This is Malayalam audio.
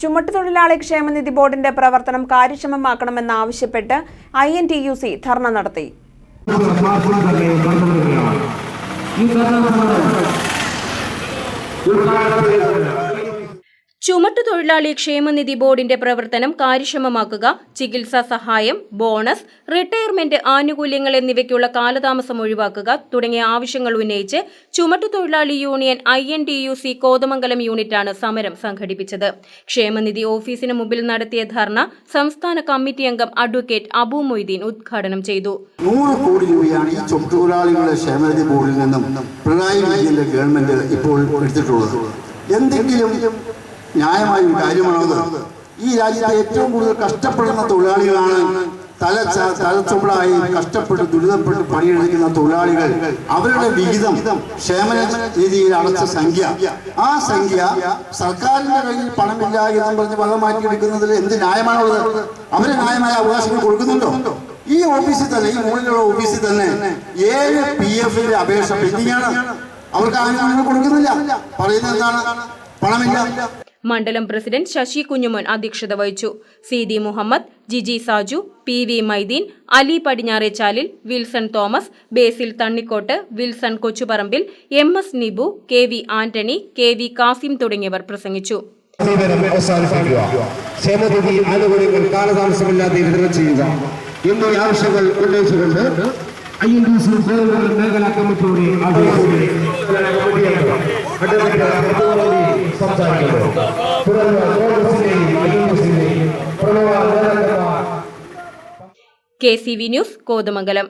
ചുമട്ടുതൊഴിലാളി ക്ഷേമനിധി ബോർഡിന്റെ പ്രവർത്തനം കാര്യക്ഷമമാക്കണമെന്നാവശ്യപ്പെട്ട് I N T U C ധർണ നടത്തി. ഈ ചുമട്ടുതൊഴിലാളി ക്ഷേമനിധി ബോർഡിന്റെ പ്രവർത്തനം കാര്യക്ഷമമാക്കുക ചികിത്സാ സഹായം ബോണസ് റിട്ടയർമെന്റ് ആനുകൂല്യങ്ങൾ എന്നിവയ്ക്കുള്ള കാലതാമസം ഒഴിവാക്കുക തുടങ്ങിയ ആവശ്യങ്ങൾ ഉന്നയിച്ച് ചുമട്ടുതൊഴിലാളി union I N T U C Kothamangalam യൂണിറ്റാണ് സമരം സംഘടിപ്പിച്ചത്. ക്ഷേമനിധി ഓഫീസിന് മുമ്പിൽ നടത്തിയ ധർണ സംസ്ഥാന കമ്മിറ്റി അംഗം അഡ്വക്കേറ്റ് അബു മൊയ്തീൻ ഉദ്ഘാടനം ചെയ്തു. നൂറ് കോടി രൂപയാണ് ഈ തൊഴിലാളികളുടെ ക്ഷേമനിധി ബോർഡിൽ നിന്നും പിണറായി വിജയന്റെ ഗവൺമെന്റ് ഇപ്പോൾ എടുത്തിട്ടുള്ളത്. എന്തെങ്കിലും ന്യായമായ കാര്യമാണത്. ഈ രാജ്യത്തെ ഏറ്റവും കൂടുതൽ കഷ്ടപ്പെടുന്ന തൊഴിലാളികളാണ് തല തലച്ചുമ്പളായി തലച്ചുമടായി കഷ്ടപ്പെട്ട് ദുരിതപ്പെട്ട് പണിയെടുക്കുന്ന തൊഴിലാളികൾ. അവരുടെ വിഹിതം ക്ഷേമ രീതിയിൽ അടച്ച സംഖ്യ. ആ സംഖ്യ സർക്കാരിന്റെ കയ്യിൽ പണമില്ല എന്നും പറഞ്ഞ് വെള്ളം മാറ്റിയെടുക്കുന്നതിൽ എന്ത് ന്യായമാണുള്ളത്? അവരെ ന്യായമായ അവകാശങ്ങൾ കൊടുക്കുന്നുണ്ടോ? ഈ ഓഫീസിൽ തന്നെ ഈ മുകളിലുള്ള ഓഫീസിൽ തന്നെ ഏഴ് പി എഫിന്റെ അപേക്ഷ പെൻഡിംഗ് ആണ് അവർക്ക് ആനുകൂല്യങ്ങൾ കൊടുക്കുന്നില്ല. പറയുന്നത് എന്താണ്? പണമില്ല. മണ്ഡലം പ്രസിഡന്റ് ശശി കുഞ്ഞുമോൻ അധ്യക്ഷത വഹിച്ചു. C D Muhammed Jiji Saju P V Maideen Ali Padinjarechalil Wilson Thomas Basil Thannikkot Wilson Kochuparambil M S Nibu K V Antony K V Kasim തുടങ്ങിയവർ പ്രസംഗിച്ചു. സമീപനം അവസാനിപ്പിക്കുക. ക്ഷേമനിധി ആനുകൂല്യങ്ങൾ കാലതാമസമില്ലാതെ വിതരണം ചെയ്യുക. എന്നീ ആവശ്യങ്ങൾ ഉന്നയിച്ചുകൊണ്ട് ഐ എൻ ഡി സി മേഖലാ കമ്മിറ്റിയുടെ ആവശ്യങ്ങൾ സംസാരിക്കുന്നു തുടർന്ന് കോൺഗ്രസിന്റെയും N D V news Kothamangalam.